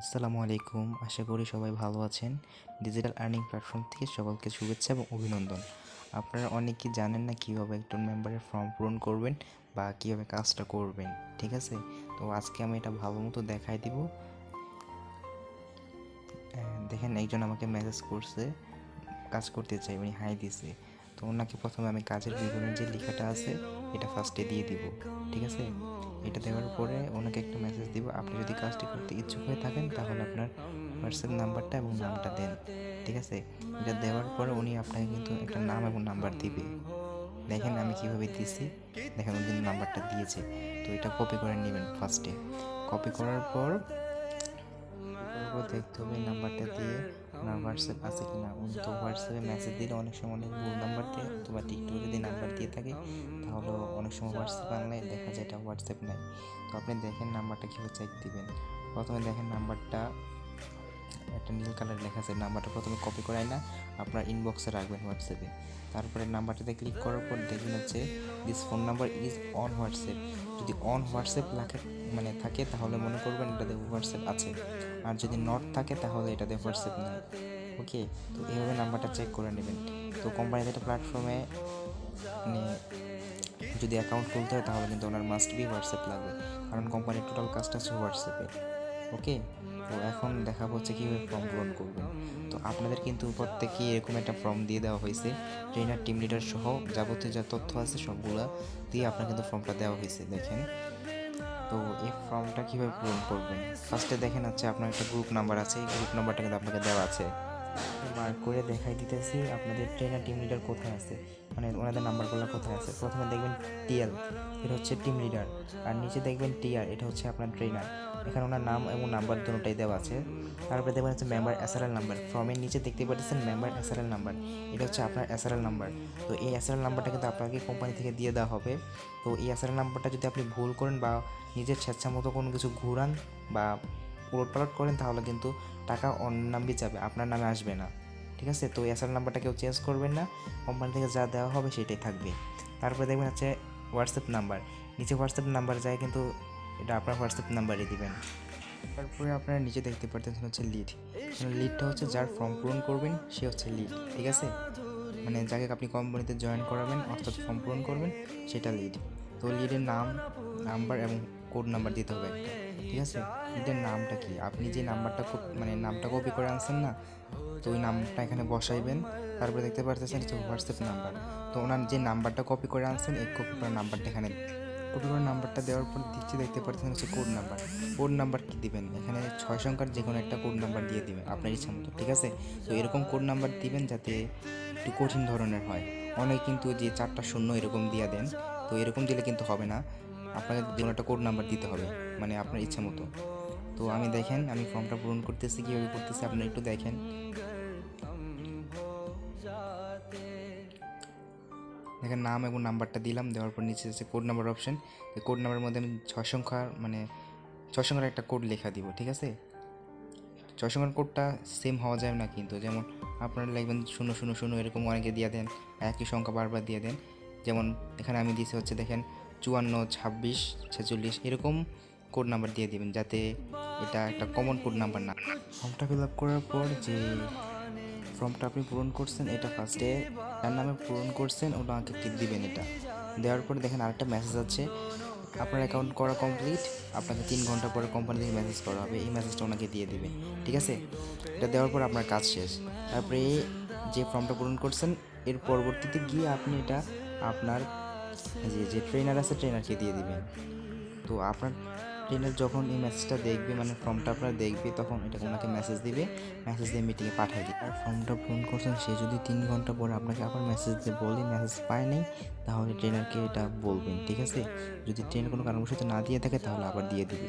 আসসালামু আলাইকুম। আশা করি সবাই ভালো আছেন। ডিজিটাল আর্নিং প্ল্যাটফর্ম থেকে সকলকে শুভেচ্ছা এবং অভিনন্দন। আপনারা অনেকেই জানেন না কীভাবে একজন মেম্বারের ফর্ম পূরণ করবেন বা কীভাবে কাজটা করবেন, ঠিক আছে? তো আজকে আমি এটা ভালো মতো দেখাই দিব। দেখেন একজন আমাকে মেসেজ করছে, কাজ করতে চাই, উনি হাই দিছে। তো ওনাকে প্রথমে আমি কাজের বিবরণের যে লেখাটা আছে, এটা ফার্স্টে দিয়ে দিব, ঠিক আছে? এটা দেওয়ার পরে ওনাকে একটা মেসেজ দিব, আপনি যদি কাজটি করতে ইচ্ছুক হয়ে থাকেন, তাহলে আপনার হোয়াটসঅ্যাপ নাম্বারটা এবং নামটা দেন। ঠিক আছে? এটা দেওয়ার পরে উনি আপনাকে কিন্তু একটা নাম এবং নাম্বার দিবে। দেখেন আমি কীভাবে দিয়েছি দেখেন উনি কিন্তু নাম্বারটা দিয়েছে। তো এটা কপি করে নেবেন ফার্স্টে কপি করার পর দেখতে হবে নাম্বারটা দিয়ে আপনার হোয়াটসঅ্যাপ আছে কি না তো হোয়াটসঅ্যাপে মেসেজ দিলে অনেক সময় অনেক ভুল নাম্বার দেয় অথবা টিকটক যদি নাম্বার দিয়ে থাকে, তাহলে অনেক সময় হোয়াটসঅ্যাপ আনলে দেখা যায় এটা হোয়াটসঅ্যাপ নাই। তো আপনি দেখেন নাম্বারটা কীভাবে চেক দিবেন। প্রথমে দেখেন নাম্বারটা একটা নীল কালার লেখা আছে, নাম্বারটা প্রথমে কপি করাই না আপনার ইনবক্সে রাখবেন হোয়াটসঅ্যাপে তারপরে নাম্বারটাতে ক্লিক করার পর দেখবেন হচ্ছে this phone number is on WhatsApp যদি অন হোয়াটসঅ্যাপ লাগে মানে থাকে, তাহলে মনে করবেন এটাতে হোয়াটসঅ্যাপ আছে। আর যদি নট থাকে, তাহলে এটাতে হোয়াটসঅ্যাপ নেই। ওকে তো এইভাবে নাম্বারটা চেক করে নেবেন। তো কোম্পানিতে একটা প্ল্যাটফর্মে মানে যদি অ্যাকাউন্ট খুলতে হয়, তাহলে কিন্তু ওনার মাস্ট বি হোয়াটসঅ্যাপ লাগবে। কারণ কোম্পানির টোটাল কাজটা হচ্ছে হোয়াটসঅ্যাপে ওকে তো এখন দেখা হচ্ছে কীভাবে ফর্ম পূরণ করবেন। তো আপনাদের কিন্তু প্রত্যেকেই এরকম একটা ফর্ম দিয়ে দেওয়া হয়েছে। ট্রেনার টিম লিডার সহ যাবতীয় যা তথ্য আছে সবগুলো দিয়ে আপনার কিন্তু ফর্মটা দেওয়া হয়েছে, দেখেন। তো এই ফর্মটা কীভাবে পূরণ করবেন? ফার্স্টে দেখেন হচ্ছে আপনার একটা গ্রুপ নাম্বার আছে। এই গ্রুপ নাম্বারটা কিন্তু আপনাকে দেওয়া আছে। বার করে দেখাই দিতেছি, আপনাদের ট্রেনার টিম লিডার কোথায় আছে? মানে ওনাদের নাম্বারগুলো কোথায় আছে? প্রথমে দেখবেন টিএল এটা হচ্ছে টিম লিডার আর নিচে দেখবেন টিআর এটা হচ্ছে আপনার ট্রেনার এখানে ওনার নাম এবং নাম্বার দুটোটাই দেওয়া আছে। তারপরে দেখবেন হচ্ছে মেম্বার এসআরএল নাম্বার ফর্মের নিচে দেখতে পাচ্ছেন মেম্বার এসআরএল নাম্বার এটা হচ্ছে আপনার এসআরএল নাম্বার তো এই এসআরএল নাম্বারটা কিন্তু আপনাকে কোম্পানি থেকে দিয়ে দেওয়া হবে। তো এই এসআরএল নাম্বারটা যদি আপনি ভুল করেন বা নিজের স্বেচ্ছা মতো কোনো কিছু ঘুরান বা উলট পালট করেন, তাহলে কিন্তু টাকা অন্য নামে যাবে, আপনার নামে আসবে না। ঠিক আছে? তো এসআর নাম্বারটা কেউ চেঞ্জ করবেন না কোম্পানি থেকে যা দেওয়া হবে সেটাই থাকবে। তারপরে দেখবেন হচ্ছে হোয়াটসঅ্যাপ নাম্বার নিচে হোয়াটসঅ্যাপ নাম্বার যায় কিন্তু এটা আপনার হোয়াটসঅ্যাপ নাম্বারই দিবেন। তারপরে আপনারা নিচে দেখতে পারতেছেন হচ্ছে লিড লিডটা হচ্ছে যার ফর্ম পূরণ করবেন, সে হচ্ছে লিড ঠিক আছে? মানে যাকে আপনি কোম্পানিতে জয়েন করাবেন, অর্থাৎ ফর্ম পূরণ করবেন, সেটা লিড তো লিডের নাম নাম্বার এবং কোড নাম্বার দিতে হবে একটা। ঠিক আছে? লিডের নামটা কি? আপনি যে নাম্বারটা মানে নামটা কপি করে আনছেন না, তো ওই নামটা এখানে বসাইবেন। তারপরে দেখতে পারতেছেন হচ্ছে হোয়াটসঅ্যাপ নাম্বার তো ওনার যে নাম্বারটা কপি করে আনছেন, এই কপি করা নাম্বারটা এখানে কপি করা নাম্বারটা দেওয়ার পর দিচ্ছি, দেখতে পাচ্ছেন হচ্ছে কোড নাম্বার কোড নাম্বার কি দিবেন? এখানে ছয় সংখ্যার যে কোনো একটা কোড নাম্বার দিয়ে দিবেন, আপনার ইচ্ছা মতো, ঠিক আছে? তো এরকম কোড নাম্বার দিবেন যাতে একটু কঠিন ধরনের হয়। অনেক কিন্তু যে চারটা শূন্য এরকম দিয়ে দেন, তো এরকম দিলে কিন্তু হবে না। আপনাকে কোনো একটা কোড নাম্বার দিতে হবে মানে আপনার ইচ্ছা মতো। তো আমি দেখেন, আমি ফর্মটা পূরণ করতেছি, কীভাবে করতেছি আপনারা একটু দেখেন। দেখেন, নাম এবং নাম্বারটা দিলাম, দেওয়ার পর নিচে আছে কোড নাম্বার অপশন কোড নাম্বারের মধ্যে আমি ছয় সংখ্যার মানে ছয় সংখ্যার একটা কোড লেখা দিব, ঠিক আছে? ছয় সংখ্যার কোডটা সেম হওয়া যায় না কিন্তু, যেমন আপনারা লিখবেন শূন্য শূন্য শূন্য, এরকম অনেকে দিয়ে দেন, একই সংখ্যা বারবার দিয়ে দেন। যেমন এখানে আমি দিয়েছি হচ্ছে, দেখেন চুয়ান্ন, ছাব্বিশ, ছেচল্লিশ এরকম কোড নাম্বার দিয়ে দিবেন যাতে এটা একটা কমন কোড নাম্বার না ফর্মটা ফিল আপ করার পর যে ফর্মটা আপনি পূরণ করছেন, এটা ফার্স্টে তার নামে পূরণ করছেন আমাকে টিক দিবেন এটা। দেওয়ার পরে দেখেন আরেকটা মেসেজ আছে, আপনার অ্যাকাউন্ট করা কমপ্লিট আপনাকে তিন ঘণ্টা পরে কোম্পানি থেকে মেসেজ করা হবে, এই মেসেজটা ওনাকে দিয়ে দেবে, ঠিক আছে? এটা দেওয়ার পর আপনার কাজ শেষ। তারপরে যে ফর্মটা পূরণ করছেন, এর পরবর্তীতে গিয়ে আপনি এটা আপনার যে যে ট্রেনার আছে ট্রেনারকে দিয়ে দিবেন তো আপনার ট্রেনার যখন এই মেসেজটা দেখবে মানে ফর্মটা আপনার দেখবে, তখন এটা ওনাকে মেসেজ দিবে মেসেজ দিয়ে মিটিংয়ে পাঠিয়ে দিবে। আর ফর্মটা ফোন করছেন, সে যদি তিন ঘণ্টা পরে আপনাকে আবার মেসেজ দিয়ে বলে মেসেজ পায় নাই, তাহলে ট্রেনারকে এটা বলবেন, ঠিক আছে? যদি ট্রেন কোনো কারণবশত না দিয়ে থাকে, তাহলে আবার দিয়ে দিবে।